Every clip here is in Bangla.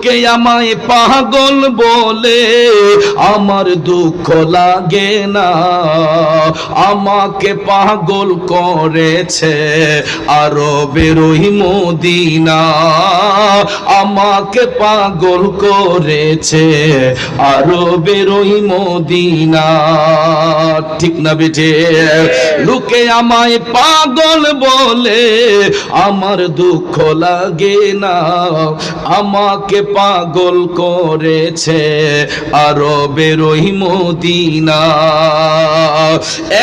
লোকে আমায় পাগল বলে, আমার দুঃখ লাগে না। আমাকে পাগল করেছে আরও বেরোই মদিনা। আমাকে পাগল করেছে আরও বেরোই মদিনা। ঠিক না বেটে লোকে আমায় পাগল বলে, আমার দুঃখ লাগে না। আমাকে পাগল করেছে আরও বেরোই মদিনা।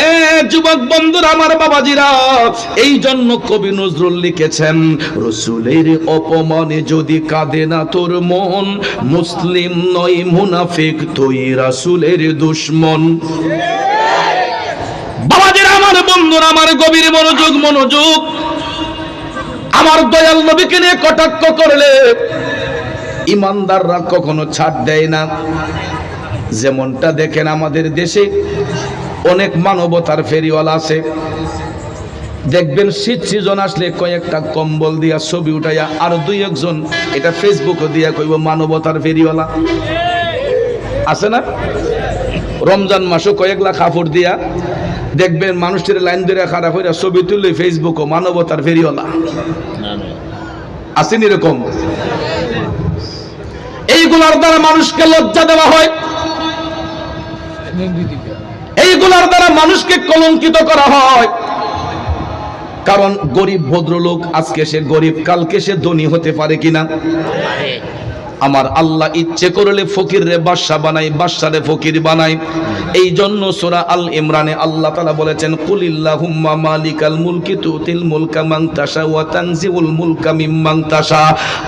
এ যুবক আমার বাবাজিরা, এই জন্য কবি নজরুল লিখেছেন, রসুলের অপমানে যদি কাঁদে না তোর মন, মুসলিম নয় মুনাফিক, তুই রাসুলের দুশ্মন। বাবাজিরা, আমার বন্ধুরা, আমার গভীর মনোযোগ মনোযোগ। আমার দয়াল নবীকে নিয়ে কটাক্ষ করলে ইমানদাররা কখনো ছাড় দেয় না। যেমনটা দেখেন আমাদের দেশে অনেক মানবতার ফেরিওয়ালা আছে। দেখবেন শীত সিজন আসলে কয়েকটা কম্বল দিয়া ছবি উঠাইয়া আর দুই একজন এটা ফেসবুকে দিয়া কইব মানবতার ফেরিওয়ালা। আছে না? রমজান মাসও কয়েক লাখ কাপড় দিয়া দেখবেন মানুষটির লাইন ধরে খারাপ হইয়া ছবি তুললে ফেসবুকও মানবতার ফেরিওয়ালা। আসেন এরকম। এইগুলার দ্বারা মানুষকে লজ্জা দেওয়া হয়। এইগুলার দ্বারা মানুষকে কলঙ্কিত করা হয়। কারণ গরিব ভদ্রলোক, আজকে সে গরিব, কালকে সে ধনী হতে পারে কিনা? আমার আল্লাহ ইচ্ছে করলে ফকির রে বাদশা বানাই বাদশা রে ফকির বানাই। এই জন্য সোরা আল ইমরানে আল্লাহ তালা বলেছেন, কুলিল্লাহুম্মা মালিকাল মুলকি তুতিল মুলকা তাশা ওয়া তানজিউল মুলকা মিম্মান তাশা।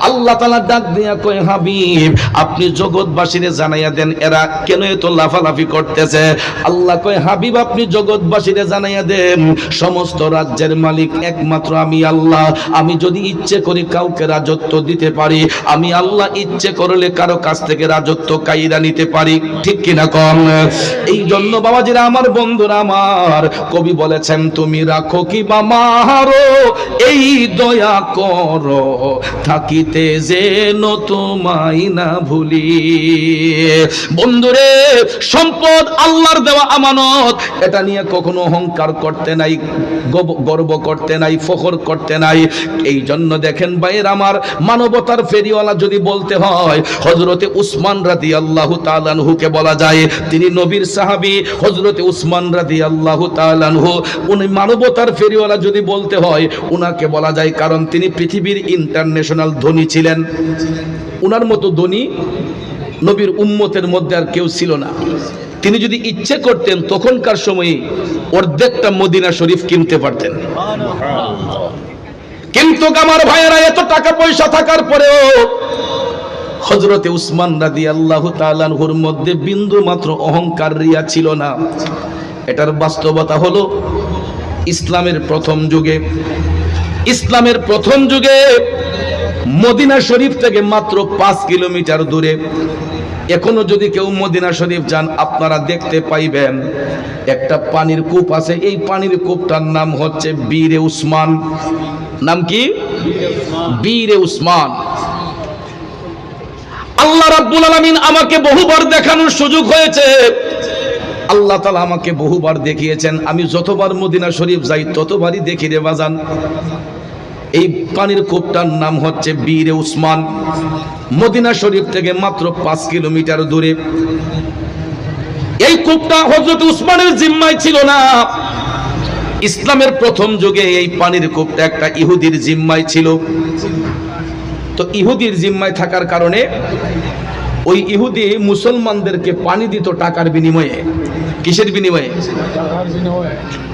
আল্লাহ তাআলা ডাক দিয়া কয়, হাবিব, আপনি জগৎবাসীরে জানাইয়া দেন, এরা কেন এত লাফালাফি করতেছে? আল্লাহ কয়, হাবিব, আপনি জগৎবাসীরে জানাইয়া দেন, সমস্ত রাজ্যের মালিক একমাত্র আমি আল্লাহ। আমি যদি ইচ্ছে করি কাউকে রাজত্ব দিতে পারি, আমি আল্লাহ ইচ্ছে করলে কারও কাছ থেকে রাজত্ব কাইরা নিতে পারি? ঠিক কিনা কম? এই জন্য বাবাজিরা, আমার বন্ধুরা, আমার কবি বলেছেন, তুমি রাখো কি বা মারো এই দয়া কর, থাকিতে যেন তোমায় না ভুলি। বন্ধুরে, সম্পদ আল্লাহর দেওয়া আমানত, এটা নিয়ে কখনো অহংকার করতে নাই গর্ব করতে নাই, ফখর করতে নাই। এই জন্য দেখেন ভাইয়ের আমার মানবতার ফেরিওয়ালা যদি বলতে হয় হজরতে উসমান রাদি আল্লাহ তালানহুকে বলা যায় তিনি নবীর সাহাবি। হজরতে উসমান রাদি আল্লাহ তালানহু উনি মানবতার ফেরিওয়ালা যদি বলতে হয় উনাকে বলা যায় কারণ তিনি পৃথিবীর ইন্টারন্যাশনাল ধনী ছিলেন। উনার মতো ধনী নবীর উম্মতের মধ্যে আর কেউ ছিল না। তিনি যদি ইচ্ছে করতেন তখনকার সময়ে অর্ধেকটা মদিনা শরীফ কিনতে পারতেন। কিন্তু আমার ভাইয়েরা এত টাকা পয়সা থাকার পরেও হজরতে উসমান রাদি আল্লাহ তালানহুর মধ্যে বিন্দু মাত্র অহংকার রিয়া ছিল না। এটার বাস্তবতা হলো ইসলামের প্রথম যুগে। ইসলামের প্রথম যুগে মদিনা শরীফ থেকে মাত্র পাঁচ কিলোমিটার দূরে। এখনও যদি কেউ মদিনা শরীফ যান, আপনারা দেখতে পাইবেন একটা পানির কূপ আছে। এই পানির কূপটার নাম হচ্ছে বীরে উসমান। নাম কি? বীরে উসমান। আল্লাহ রাব্বুল আলামিন আমাকে বহুবার দেখানোর সুযোগ হয়েছে। আল্লাহ তালা আমাকে বহুবার দেখিয়েছেন। আমি যতবার মদিনা শরীফ যাই, ততবারই দেখি রে বাজান, এই পানির কূপটার নাম হচ্ছে বীরে উসমান। মদিনা শরীফ থেকে মাত্র পাঁচ কিলোমিটার দূরে। এই কূপটা হজরত উসমানের জিম্মায় ছিল না। ইসলামের প্রথম যুগে এই পানির কূপটা একটা ইহুদির জিম্মায় ছিল। তো ইহুদির জিম্মায় থাকার কারণে ওই ইহুদি মুসলমানদেরকে পানি দিত টাকার বিনিময়ে। কিসের বিনিময়ে?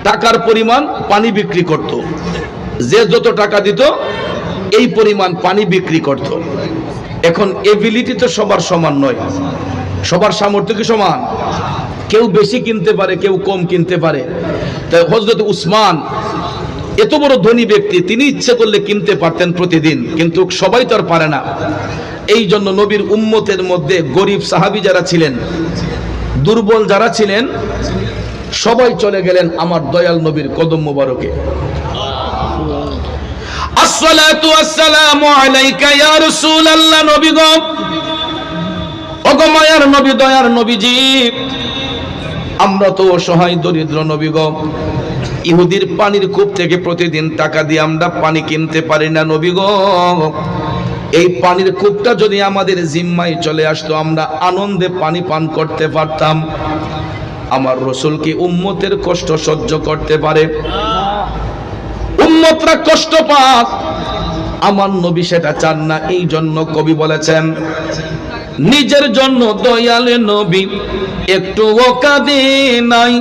টাকার পরিমাণ পানি বিক্রি করত। যে যত টাকা দিত, এই পরিমাণ পানি বিক্রি করত। এখন এবিলিটি তো সবার সমান নয়। সবার সামর্থ্য কি সমান? কেউ বেশি কিনতে পারে, কেউ কম কিনতে পারে। তাই হজরত উসমান এত বড় ধনী ব্যক্তি, তিনি ইচ্ছে করলে কিনতে পারতেন প্রতিদিন, কিন্তু সবাই তো আর পারে না। এই জন্য নবীর উম্মতের মধ্যে গরিব সাহাবি যারা ছিলেন, দুর্বল যারা ছিলেন, সবাই চলে গেলেন আমার দয়াল নবীর কদম মোবারকে। আমরা তো অসহায়, দরিদ্র নবী গো। ইহুদির পানির কূপ থেকে প্রতিদিন টাকা দিয়ে আমরা পানি কিনতে পারি না নবীগ এই পানির কূপটা যদি আমাদের জিম্মায় চলে আসতো, আমরা আনন্দে পানি পান করতে পারতাম। আমার রসুল কি উম্মতের কষ্ট সহ্য করতে পারে? উম্মতরা কষ্ট পাক। আমার নবী সেটা চান না, এই জন্য কবি বলেছেন, নিজের জন্য দয়ালে নবী একটু কাঁদে নাই।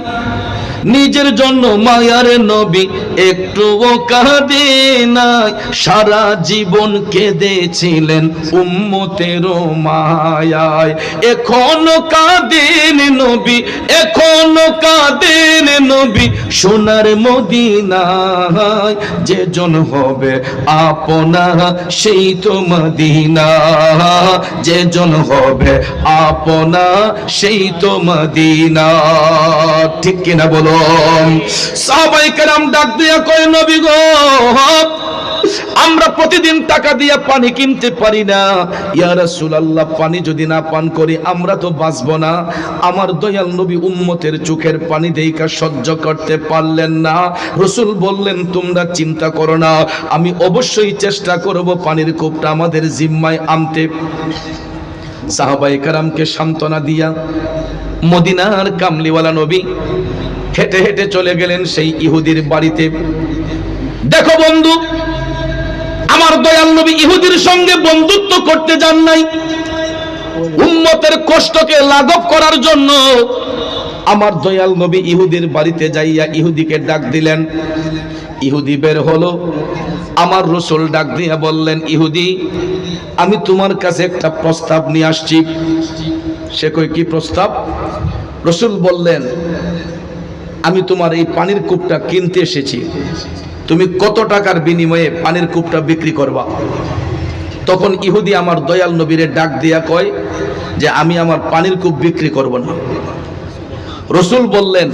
নিজের জন্য মায়ার নবী একটু কাঁদে নাই সারা জীবন কেঁদেছিলেন উম্মতের মায়ায়। এখনও কাঁদেন নবী, এখনও কাঁদেন নবী সোনার মদিনায়। যে জন হবে আপনা সেই তো মদিনা। যে জন হবে আপনা সেই তো মদিনা। ঠিক কিনা বলো? আমরা প্রতিদিন টাকা দিয়ে পানি কিনতে পারি না। ইয়া রাসূলুল্লাহ, পানি যদি না পান করি, আমরা তো বাঁচবো না। আমার দয়াল নবী উম্মতের চোখের পানি দেইকা সহ্য করতে পারলেন না। রসুল বললেন, তোমরা চিন্তা করো না, আমি অবশ্যই চেষ্টা করব পানির কূপটা আমাদের জিম্মায় আনতে। সাহাবাই কারামকে সান্ত্বনা দিয়া, মদিনার কামলিওয়ালা নবী হেঁটে হেঁটে চলে গেলেন সেই ইহুদির বাড়িতে। দেখো বন্ধু, আমার দয়াল নবী ইহুদির সঙ্গে বন্ধুত্ব করতে যান নাই। উম্মতের কষ্টকে লাঘব করার জন্য আমার দয়াল নবী ইহুদির বাড়িতে যাইয়া ইহুদিকে ডাক দিলেন। ইহুদি বের হলো, আমার রসুল ডাক দিয়া বললেন, ইহুদি, আমি তোমার কাছে একটা প্রস্তাব নিয়ে আসছি। সে কই কি প্রস্তাব? রসুল বললেন আমি তোমার এই পানির কূপটা কিনতে এসেছি। তুমি কত টাকার বিনিময়ে পানির কূপটা বিক্রি করবা? তখন ইহুদি আমার দয়াল নবীরে ডাক দিয়া কয় যে, আমি আমার পানির কূপ বিক্রি করব না। রসুল বললেন,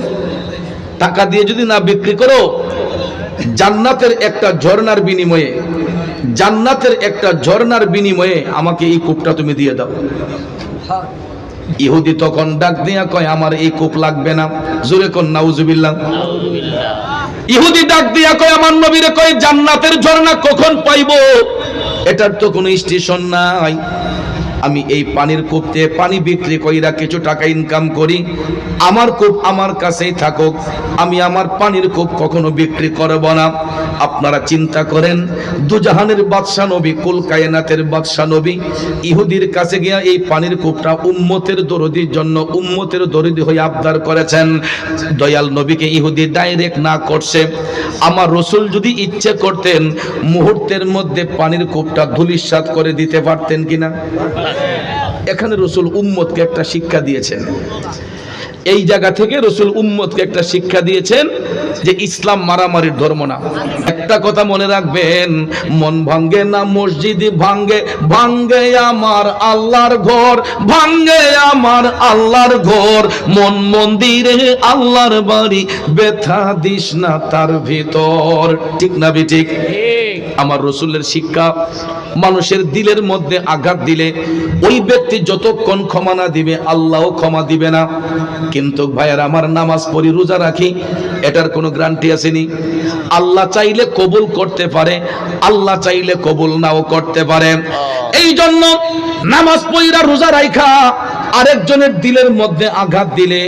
টাকা দিয়ে যদি না বিক্রি করো, জান্নাতের একটা ঝর্ণার বিনিময়ে, জান্নাতের একটা ঝর্ণার বিনিময়ে আমাকে এই কূপটা তুমি দিয়ে দাও। ইহুদি তখন ডাক দিয়া কয় আমার এই কূপ লাগবে না। জোরে কন নাউজুবিল্লাহ। ইহুদি ডাক দিয়া কয় আমার নবীরে কয় জান্নাতের ঝর্ণা কখন পাইবো? এটার তো কোনো স্টেশন নাই। আমি এই পানির কূপতে পানি বিক্রি কইরা কিছু টাকা ইনকাম করি। আমার কূপ আমার কাছেই থাকুক। আমি আমার পানির কূপ কখনো বিক্রি করব না। আপনারা চিন্তা করেন, দুজাহানের বাদশা নবী কুল কায়নাতের বাদশা নবী, ইহুদির কাছে গিয়া এই পানির কূপটা উম্মতের দরদির জন্য উম্মতের দরদি হয়ে আবদার করেছেন। দয়াল নবীকে ইহুদি ডাইরেক্ট না করছে। আমার রসুল যদি ইচ্ছে করতেন, মুহূর্তের মধ্যে পানির কূপটা ধুলিস্বাদ করে দিতে পারতেন কিনা? এখানে রসুল উম্মতকে একটা শিক্ষা দিয়েছেন। এই জায়গা থেকে রসুল উম্মতকে একটা শিক্ষা দিয়েছেন যে ইসলাম মারামারির ধর্ম না। একটা কথা মনে রাখবেন, মন ভাঙ্গে না, মসজিদ ভাঙ্গে ভাঙ্গে আমার আল্লাহর ঘর, ভাঙ্গে আমার আল্লাহর ঘর। মন মন্দিরে আল্লাহর বাড়ি, ব্যথা দিস না তার ভিতর। ঠিক না বে ঠিক? আমার রসুলের শিক্ষা, মানুষের দিলের মধ্যে আঘাত দিলে ওই ব্যক্তি যতক্ষণ ক্ষমা না দিবে, আল্লাহও ক্ষমা দিবে না। কিন্তু ভাইয়ার, আমার নামাজ পড়ি, রোজা রাখি, এটার কোনো গ্রান্টি আসেনি। আল্লাহ চাইলে কবুল করতে পারে আল্লাহ চাইলে কবুল নাও করতে পারে। এই জন্য নামাজ পড়িরা রোজা রাখা আরেকজনের দিলের মধ্যে আঘাত দিলে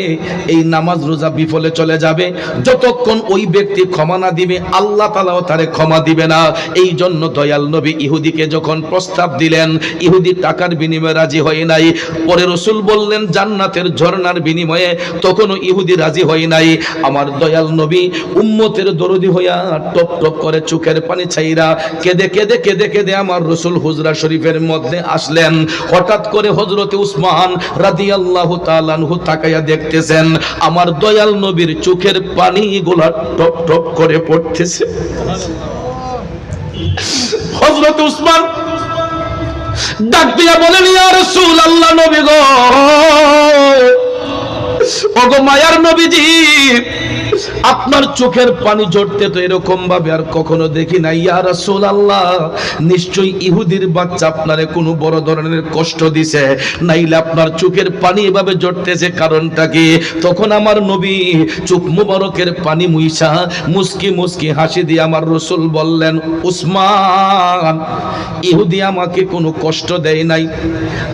এই নামাজ রোজা বিফলে চলে যাবে। যতক্ষণ ওই ব্যক্তি ক্ষমা না দিবে, আল্লাহ তালাও তারে ক্ষমা দিবে না। এই জন্য দয়াল নবী ইহুদিকে যখন প্রস্তাব দিলেন, ইহুদি টাকার বিনিময়ে রাজি হয় নাই। পরে রসুল বললেন, জান্নাতের ঝর্ণার বিনিময়ে তখনও ইহুদি রাজি হয় নাই। আমার দয়াল নবী উম্মতের দরদি হইয়া টপ টপ করে চোখের পানি ছাইরা কেঁদে কেঁদে কেঁদে কেঁদে আমার রসুল হুজরা শরীফের মধ্যে আসলেন। হঠাৎ করে হজরতে উসমান রাদিয়াল্লাহু তাআলাহু তাকায়া দেখতেছেন, আমার দয়াল নবীর চোখের পানি গোলা টপ টপ করে পড়তেছে। হযরত উসমান ডাক দিয়া বলেন, ইয়া রাসূলুল্লাহ নবী গো, ওগো মায়ার নবীজি আপনার চোখের পানি ঝরতে তো এরকম ভাবে আর কখনো দেখি না ইয়া রাসূলুল্লাহ, নিশ্চয়ই ইহুদির বাচ্চা আপনারে কোনো বড় ধরনের কষ্ট দিছে। নাইলে আপনার চোখের পানি এভাবে ঝরতেছে কারণটা কি? তখন আমার নবী চোখ মুবারকের পানি মুইসা মুস্কি মুস্কি হাসি দিয়ে আমার রসুল বললেন, উসমান, ইহুদি আমাকে কোনো কষ্ট দেয় নাই।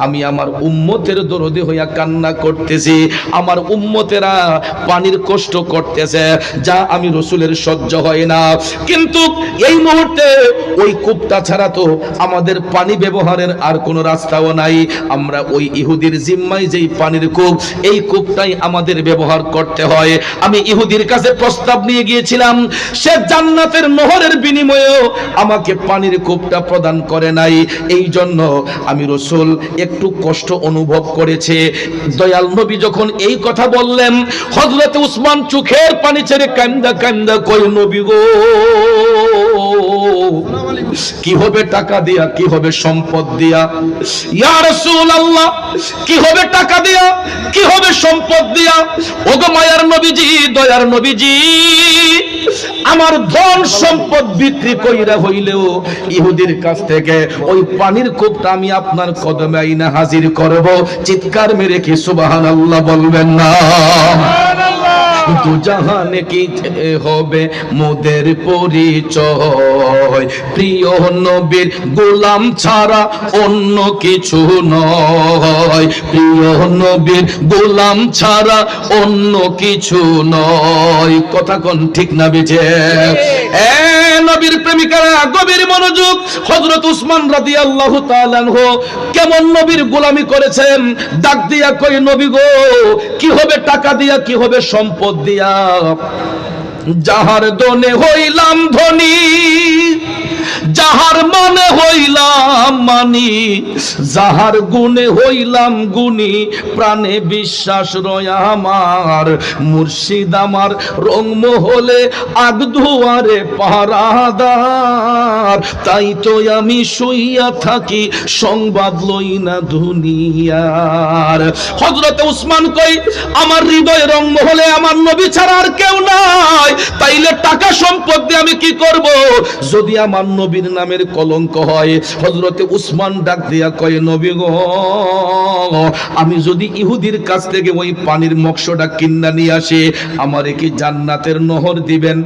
আমি আমার উম্মতের দরদে হইয়া কান্না করতেছি। আমার উম্মতেরা পানির কষ্ট করতেছে। যা আমি রসুলের সহ্য হয় না। কিন্তু এই মুহূর্তে ওই কূপটা ছাড়া তো আমাদের পানি ব্যবহারের আর কোনো রাস্তাও নাই। আমরা ওই ইহুদির জিম্মায় যেই পানির কূপ, এই কূপটাই আমাদের ব্যবহার করতে হয়। আমি ইহুদির কাছে প্রস্তাব নিয়ে গিয়েছিলাম, সে জান্নাতের মোহরের বিনিময়েও আমাকে পানির কূপটা প্রদান করে নাই। এই জন্য আমি রসুল একটু কষ্ট অনুভব করেছে। দয়াল নবী যখন এই কথা বললেন হজরত উসমান চোখের পানি ছেড়ে কান্দা কান্দা কই নবী গো, কি হবে টাকা দিয়া, কি হবে সম্পদ দিয়া? ইয়া রাসূলুল্লাহ, কি হবে টাকা দিয়া, কি হবে সম্পদ দিয়া? ওগো মায়ার নবীজি, দয়ার নবীজি, আমার ধন সম্পদ বিক্রি কইরা হইলেও ইহুদির কাছ থেকে ওই পানির কূপটা আমি আপনার কদমে আইনা হাজির করব। চিৎকার মেরে কি সুবহানাল্লাহ বলবেন না? দু জাহানে কি হবে মোদের পরিচয়? প্রিয় নবীর গোলাম ছাড়া অন্য কিছু নয়। প্রিয় নবীর গোলাম ছাড়া অন্য কিছু নয়। কথা কোন ঠিক না বেজে? নবীর প্রেমিকারা, গভীর মনোযোগ। হজরত উসমান তাআলা আনহু কেমন নবীর গোলামি করেছেন? ডাক দিয়া কই নবী গো, কি হবে টাকা দিয়া, কি হবে সম্পদ দিয়া যাহার দনে হইলাম ধনী যাহার মনে হইলাম মানি, যাহার গুণে হইলাম গুণী, প্রাণে বিশ্বাস রয় আমার। মুর্শিদ আমার রংমহলে আগ দুয়ারে পাহারাদার। তাই তো আমি শুইয়া থাকি, সংবাদ লই না দুনিয়ার। হজরতে উসমান কই, আমার হৃদয় রংমহলে আমার নবী ছাড়া আর কেউ নাই। তাইলে টাকা সম্পদ দিয়ে আমি কি করব? যদি আমার নবীর নামের কলঙ্ক হয়। হজরতে উসমান ডাক দিয়া কয়, নবী গো, আমি যদি ইহুদির কাছ থেকে ওই পানির মক্সটা কিন্না নিয়ে আসি, আমারে কি জান্নাতের নহর দিবেন?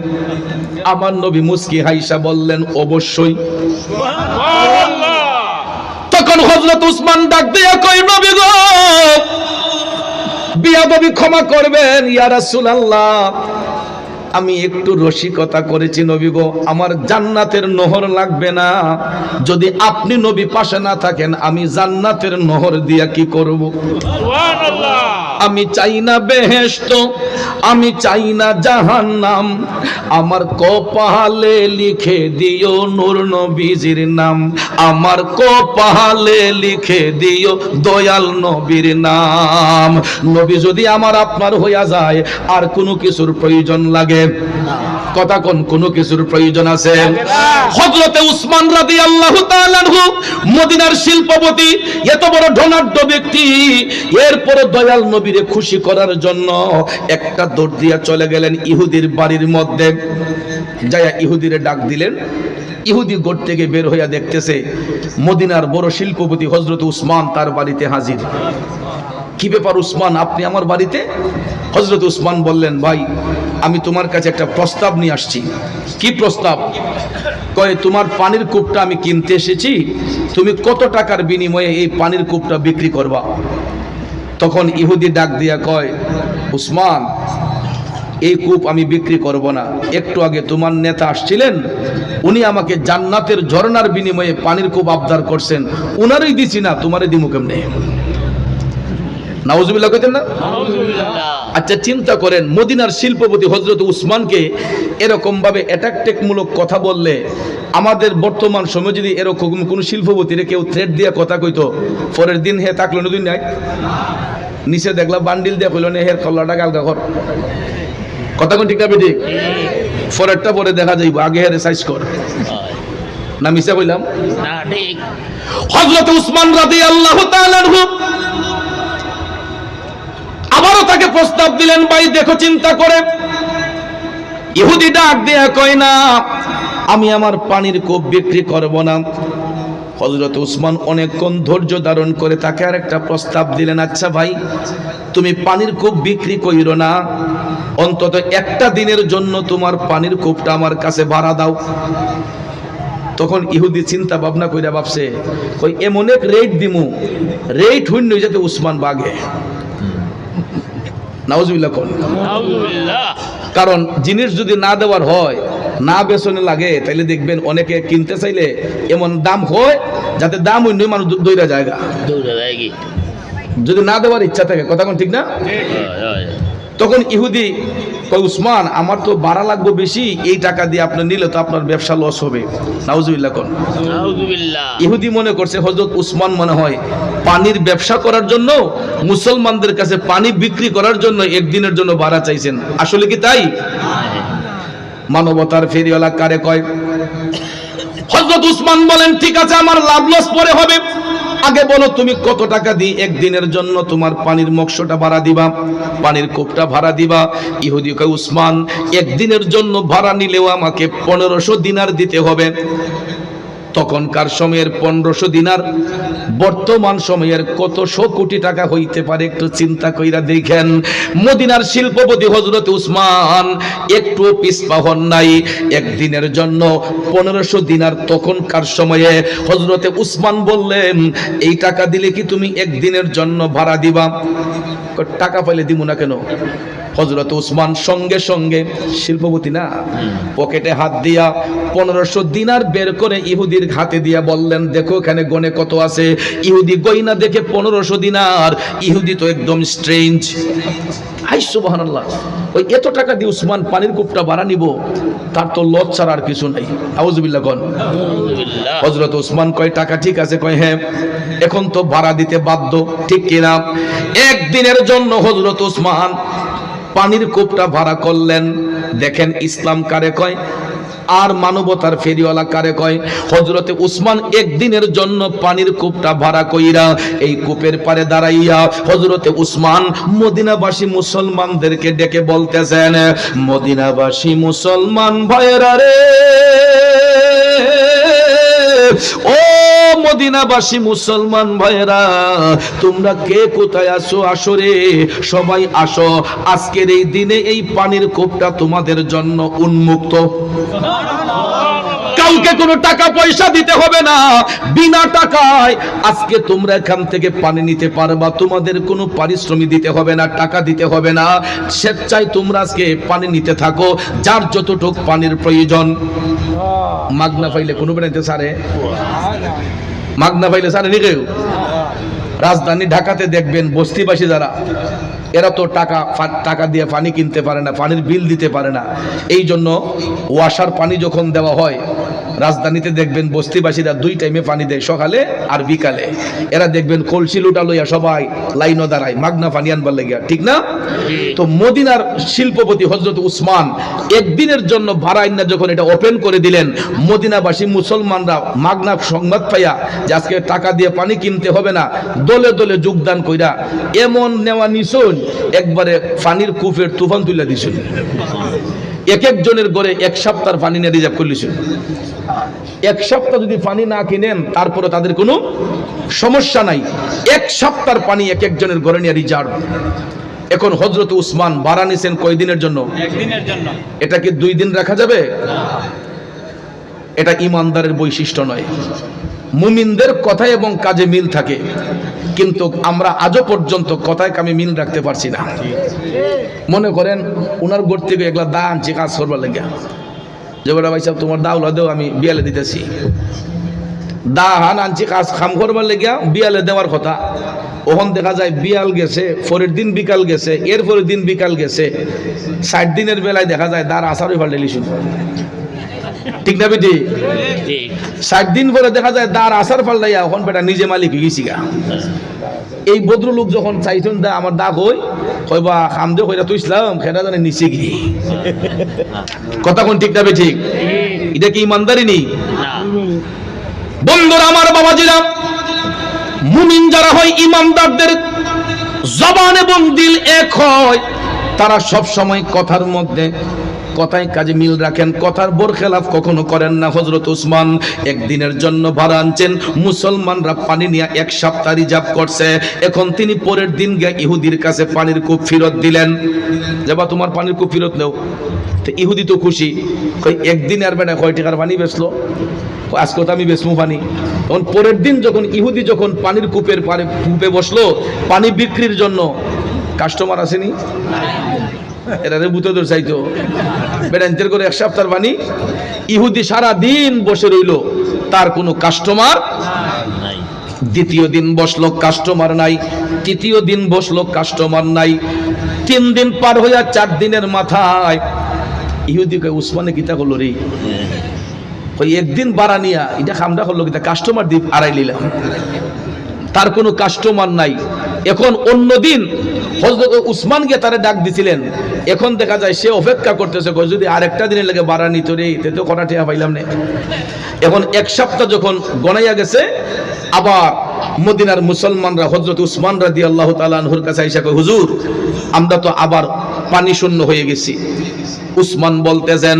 আমার নবী মুস্কি হাইসা বললেন, অবশ্যই। তখন হজরত উসমান ডাক দিয়া কই নবী গো, বিয়াদবি ক্ষমা করবেন, ইয়া রাসূলুল্লাহ। আমি একটু রসিকতা করেছি নবী গো, আমার জান্নাতের নহর লাগবে না। যদি আপনি নবী পাশে না থাকেন, আমি জান্নাতের নহর দিয়া কি করব? আমি চাই না বেহেস্ত আমি চাই না জাহান্নাম। আমার কপালে লিখে দিও নূর নবীজির নাম। আমার কপালে লিখে দিও দয়াল নবীর নাম। নবী যদি আমার আপনার হইয়া যায়, আর কোনো কিছুর প্রয়োজন লাগে? কথা কোন, কোনো কিছুর প্রয়োজন আছে? হযরতে উসমান রাদিয়াল্লাহু তাআলা মদিনার শিল্পপতি, এত বড় ধনাঢ্য ব্যক্তি এরপরে দয়াল নবীরে খুশি করার জন্য একটা দৌড় দিয়া চলে গেলেন ইহুদির বাড়ির মধ্যে। যায়া ইহুদিরে ডাক দিলেন। ইহুদি গোট থেকে বের হইয়া দেখতেছে, মদিনার বড় শিল্পপতি হযরত উসমান তার বাড়িতে হাজির। কি ব্যাপার উসমান, আপনি আমার বাড়িতে? হজরত উসমান বললেন, ভাই, আমি তোমার কাছে একটা প্রস্তাব নিয়ে আসছি। কি প্রস্তাব? কয়ে, তোমার পানির কূপটা আমি কিনতে এসেছি। তুমি কত টাকার বিনিময়ে এই পানির কূপটা বিক্রি করবা? তখন ইহুদি ডাক দিয়া কয়, উসমান, এই কূপ আমি বিক্রি করব না। একটু আগে তোমার নেতা আসছিলেন, উনি আমাকে জান্নাতের ঝর্ণার বিনিময়ে পানির কূপ আবদার করছেন। উনারই দিছি না, তোমারই দিমু কেমনে? নাউজুবিল্লাহ কইতেন না? আচ্ছা চিন্তা করেন মদিনার শিল্পপতি হজরত উসমানকে এরকম ভাবে অ্যাটাকটেকমূলক কথা বললে আমাদের বর্তমান সময় যদি এরকম কোনো শিল্পপতিরে কেউ থ্রেড দিয়ে কথা কইতো পরের দিন হে থাকল নদীন নাই নিচে দেখলাম বান্ডিল দিয়ে কইল নে হের কল্লাটা গালগা কর। কথা কোন ঠিক না ঠিক। পরেরটা পরে দেখা যাইব আগে হেরে সাইজ কর। না মিশা কইলাম? না ঠিক। হজরত উসমান রাদি আল্লাহ আবারও তাকে প্রস্তাব দিলেন, ভাই, দেখো, চিন্তা করে। ইহুদি ডাক দেয়া কয়, না, আমি আমার পানির কোপ বিক্রি করব না। হজরত উসমান অনেকক্ষণ ধৈর্য ধারণ করে তাকে আর একটা প্রস্তাব দিলেন আচ্ছা ভাই, তুমি পানির কূপ বিক্রি কইরো না। অন্তত একটা দিনের জন্য তোমার পানির কূপটা আমার কাছে ভাড়া দাও। তখন ইহুদি চিন্তা ভাবনা কইরা ভাবছে ওই এমন এক রেট দিমু। রেট হইন যাতে উসমান বাগে। নাউজুবিল্লাহ কোন। কারণ জিনিস যদি না দেওয়ার হয় না বেসনে লাগে তাইলে দেখবেন অনেকে কিনতে চাইলে এমন দাম হয় যাতে দাম অন্য মানুষ দৈরা দৌড়া জায়গা যদি না দেওয়ার ইচ্ছা থাকে কথা কোন ঠিক না। তখন ইহুদি কয় উসমান আমার তো ভাড়া লাগবে বেশি এই টাকা দিয়ে আপনি নিলে তো আপনার ব্যবসা লস হবে। নাউজুবিল্লাহ কোন। ইহুদি মনে করছে হজরত উসমান মনে হয় পানির ব্যবসা করার জন্য মুসলমানদের কাছে পানি বিক্রি করার জন্য একদিনের জন্য ভাড়া চাইছেন। আসলে কি তাই? মানবতার ফেরিওয়ালা কারে কয় হজরত উসমান বলেন ঠিক আছে আমার লাভ লস পরে হবে। আগে বলো তুমি কত টাকা দিই একদিনের জন্য তোমার পানির মৎস্যটা ভাড়া দিবা? পানির কোপটা ভাড়া দিবা? ইহুদি উসমান, একদিনের জন্য ভাড়া নিলেও আমাকে পনেরোশো দিনার দিতে হবে। তখনকার সময়ের পনেরোশো দিনার বর্তমান সময়ের কতশো কোটি টাকা হইতে পারে একটু চিন্তা কইরা দেখেন। মদিনার শিল্পপতি হজরত উসমান একটু পিসপা হন নাই। একদিনের জন্য পনেরোশো দিনার তখনকার সময়ে হজরতে উসমান বললেন এই টাকা দিলে কি তুমি একদিনের জন্য ভাড়া দিবা? টাকা পাইলে দিব না কেন? হজরত উসমান সঙ্গে সঙ্গে শিল্পপতি না পকেটে হাত দিয়া পনেরোশো দিনার বের করে ইহুদির হাতে দিয়া বললেন দেখো এখানে গনে কত আছে ইহুদি গয়না দেখে পনেরোশো দিনার ইহুদি তো একদম স্ট্রেঞ্জ হাই সুবহানাল্লাহ ওই এত টাকা দিয়ে উসমান পানির কূপটা ভাড়া নিব তার তো লজ ছাড়া আর কিছু নাই। গন। আলহামদুলিল্লাহ হজরত উসমান কয় টাকা ঠিক আছে? কয় হ্যাঁ এখন তো ভাড়া দিতে বাধ্য ঠিক কিনা? একদিনের জন্য হজরত উসমান পানির কূপটা ভাড়া করলেন। দেখেন ইসলাম কারে কয় আর মানবতার ফেরিওয়ালা কারে কয়? হজরতে উসমান একদিনের জন্য পানির কূপটা ভাড়া কইরা এই কূপের পারে দাঁড়াইয়া হজরতে উসমান মদিনাবাসী মুসলমানদেরকে ডেকে বলতেছেন, মদিনাবাসী মুসলমান ভয়েরা রে ও মদিনাবাসী মুসলমান ভাইরা তোমরা কে কোথায় আসো আসরে সবাই আসো। আজকের এই দিনে এই পানির কোপটা তোমাদের জন্য উন্মুক্ত। কাউকে কোনো টাকা পয়সা দিতে হবে না। বিনা টাকায় আজকে তোমরা এখান থেকে পানি নিতে পারবা, তোমাদের কোনো পারিশ্রমিক দিতে হবে না, টাকা দিতে হবে না। স্বেচ্ছায় তোমরা আজকে পানি নিতে থাকো, যার যতটুক পানির প্রয়োজন। মাগনা পাইলে কোনো বেড়াইতে সারে মাগনা পাইলে সারে নি কেউ? রাজধানী ঢাকাতে দেখবেন বস্তিবাসী যারা, এরা তো টাকা টাকা দিয়ে পানি কিনতে পারে না, পানির বিল দিতে পারে না। এই জন্য ওয়াসার পানি যখন দেওয়া হয় রাজধানীতে দেখবেন বস্তিবাসীরা দুই টাইমে পানি দেয়, সকালে আর বিকালে। এরা দেখবেন কলসি লুটা লইয়া সবাই লাইনও দাঁড়ায়, মাগনা পানি আনবার লেগে ঠিক না? তো মদিনার শিল্পপতি হজরত উসমান একদিনের জন্য ভাড়া যখন এটা ওপেন করে দিলেন, মদিনাবাসী মুসলমানরা মাগনা সংবাদ পাইয়া যে আজকে টাকা দিয়ে পানি কিনতে হবে না, দলে দলে যোগদান কইরা এমন নেওয়া নিছুন, একবারে পানির কূপের তুফান তুলে দিছুন। এক একজনের ঘরে এক সপ্তাহ পানি নিয়ে রিজার্ভ করলিছেন এক সপ্তাহ যদি পানি না কিনেন তারপরে তাদের কোনো সমস্যা নাই। এক সপ্তাহ পানি এক একজনের ঘরে নিয়ে রিজার্ভ। এখন হজরত উসমান ভাড়া নিছেন কয়দিনের জন্য। এটা কি দুই দিন রাখা যাবে? এটা ইমানদারের বৈশিষ্ট্য নয়। মুমিনদের কথায় এবং কাজে মিল থাকে। কিন্তু আমরা আজও পর্যন্ত কথায় কামে মিল রাখতে পারছি না। মনে করেন ওনার গোর থেকে এগুলা দা আনছি, কাজ করবার লেগে যে বেটা ভাই সাহেব, তোমার দাউলা দেও, আমি বিয়ালে দিতেছি। দা হান আনছি, কাজ খাম করবার লেগে বিয়ালে দেওয়ার কথা। ওখান দেখা যায়, বিয়াল গেছে, পরের দিন বিকাল গেছে, এর পরের দিন বিকাল গেছে। ষাট দিনের বেলায় দেখা যায়, দার আসারই ফাল্টে লিখুন ঠিক না বেটি? ষাট দিন পরে দেখা যায় দার আসার ফাল্টাইয়া এখন বেটা নিজে মালিক হয়ে গেছি গা। এই ভদ্রলোক যখন চাইছেন দা আমার দা কই কইবা খাম দিয়ে কইরা তুই ইসলাম খেটা জানে নিচে কি কথা কোন ঠিক না ঠিক এটা কি ইমানদারি নেই বন্ধুরা আমার বাবাজিরা মুমিন যারা হয় ইমানদারদের জবান এবং দিল এক হয় তারা সব সময় কথার মধ্যে কথায় কাজে মিল রাখেন, কথার বোর খেলাফ কখনো করেন না হজরত উসমান। একদিনের জন্য ভাড়া আনছেন, মুসলমানরা পানি নিয়ে এক সপ্তাহ রিজার্ভ করছে। এখন তিনি পরের দিন গিয়ে ইহুদির কাছে পানির কূপ ফেরত দিলেন। যাবা, তোমার পানির কূপ ফেরত নেও। তো ইহুদি তো খুশি। একদিন আর বেটা কয় টাকার পানি বেচলো? আজকে তো আমি বেচমু পানি। তখন পরের দিন যখন ইহুদি যখন পানির কূপের পারে কূপে বসল, পানি বিক্রির জন্য কাস্টমার আসেনি? এরা রে বুতে দূর চাইতো বেড়ান্তের করে এক সপ্তাহ পানি ইহুদি সারা দিন বসে রইল, তার কোনো কাস্টমার নাই। দ্বিতীয় দিন বসল কাস্টমার নাই, তৃতীয় দিন বসল কাস্টমার নাই, তিন দিন পার হইয়া চার দিনের মাথায় ইহুদি ইহুদিকে উসমানে কিতা করল রে? ওই একদিন বাড়া নিয়া, এটা খামটা করল কিতা? কাস্টমার দ্বীপ আড়াই নিলাম। তার কোনো কাস্টমার নাই। এখন অন্য দিন হজরত উসমান গিয়ে তারা ডাক দিছিলেন। এখন দেখা যায় সে অপেক্ষা করতেছে যদি আরেকটা দিনের লাগে বাড়া নিত রে তে তো কটা টিয়া পাইলাম না। এখন এক সপ্তাহ যখন গনাইয়া গেছে, আবার মদিনার মুসলমানরা হজরত উসমান রাদি আল্লাহ তালানহুর কাছে আইসা কয়, হুজুর, আমরা তো আবার পানি শূন্য হয়ে গেছি। উসমান বলতেছেন,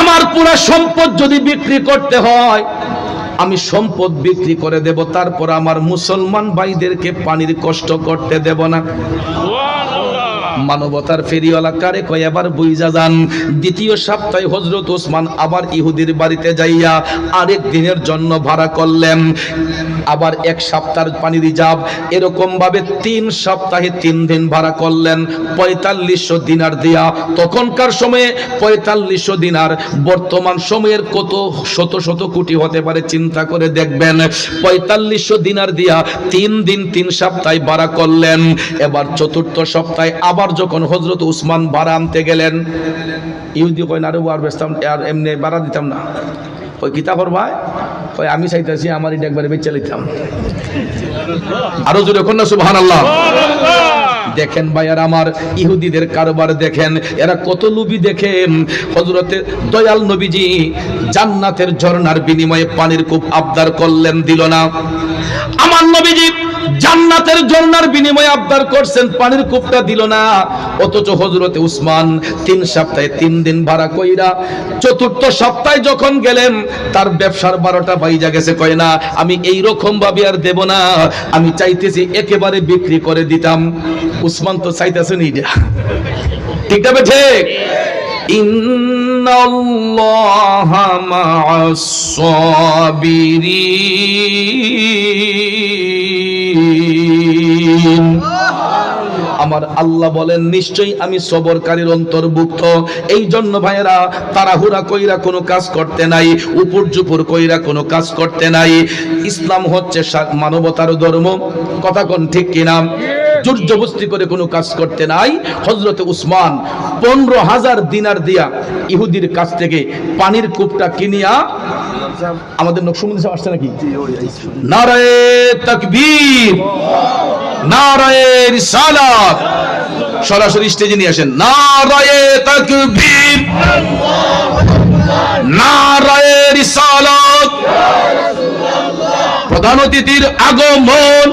আমার পুরা সম্পদ যদি বিক্রি করতে হয় আমি সম্পদ বিক্রি করে দেব তারপর আমার মুসলমান ভাইদেরকে পানির কষ্ট করতে দেব না। মানবতার ফেরিওয়ালা কারে কয়, এবার যান। দ্বিতীয় সপ্তাহে হজরত ওসমান আবার ইহুদির বাড়িতে যাইয়া আরেক দিনের জন্য ভাড়া করলেন। আবার এক সপ্তাহ পানি রিজার্ভ এরকম ভাবে তিন সপ্তাহে তিন দিন ভাড়া করলেন। পঁয়তাল্লিশশো দিনার দিয়া। তখনকার সময়ে পঁয়তাল্লিশশো দিনার। বর্তমান সময়ের কত শত শত কোটি হতে পারে চিন্তা করে দেখবেন। পঁয়তাল্লিশশো দিনার দিয়া তিন দিন তিন সপ্তাহে ভাড়া করলেন। এবার চতুর্থ সপ্তাহে আবার যখন হজরত উসমান ভাড়া আনতে গেলেন, ইহুদি কয়, না রে আর বেচতাম আর এমনি ভাড়া দিতাম না। ওই কিতা করবা? কয়, আমি চাইতেছি আমার এটা একবারে বেচে লিতাম আরও জোরে কন্যা সুবহান আল্লাহ দেখেন ভাইয়ার আমার ইহুদিদের কারবার দেখেন, এরা কত লুবি দেখেন। হজরতে দয়াল নবীজি জান্নাতের ঝর্ণার বিনিময়ে পানির কূপ আবদার করলেন, দিল না। আমার নবীজি জান্নাতের ঝর্ণার বিনিময়ে আবদার করছেন, পানির কূপটা দিল না। অথচ হজরতে উসমান তিন সপ্তাহে তিন দিন ভাড়া কইরা চতুর্থ সপ্তাহে যখন গেলেন, তার ব্যবসার বারোটা বাইজা গেছে, কয় না, আমি এই রকম ভাবে আর দেব না, আমি চাইতেছি একেবারে বিক্রি করে দিতাম। উসমান তো চাইতেছেন এইটা ঠিক আছে ঠিক? ইন্নাল্লাহা মা'আস সাবিরিন। আমার আল্লাহ বলেন, নিশ্চয়ই আমি সবরকারীর অন্তর্ভুক্ত। এই জন্য ভাইয়েরা, তাড়াহুড়া কইরা কোনো কাজ করতে নাই উপর জুপুর কইরা কোনো কাজ করতে নাই। ইসলাম হচ্ছে মানবতার ধর্ম। কথা কোন ঠিক কিনা? জোর করে কোনো কাজ করতে নাই। হজরতে উসমান পনেরো হাজার দিনার দিয়া ইহুদির কাছ থেকে পানির কূপটা কিনিয়া আমাদের নকশমন্দি সাহেব আসছে নাকি? নারায়ে তাকবীর, নারায়ে রিসালাত। সরাসরি স্টেজে নিয়ে আসেন। নারায়ে তাকবীর, নারায়ে রিসালাত। প্রধান অতিথির আগমন।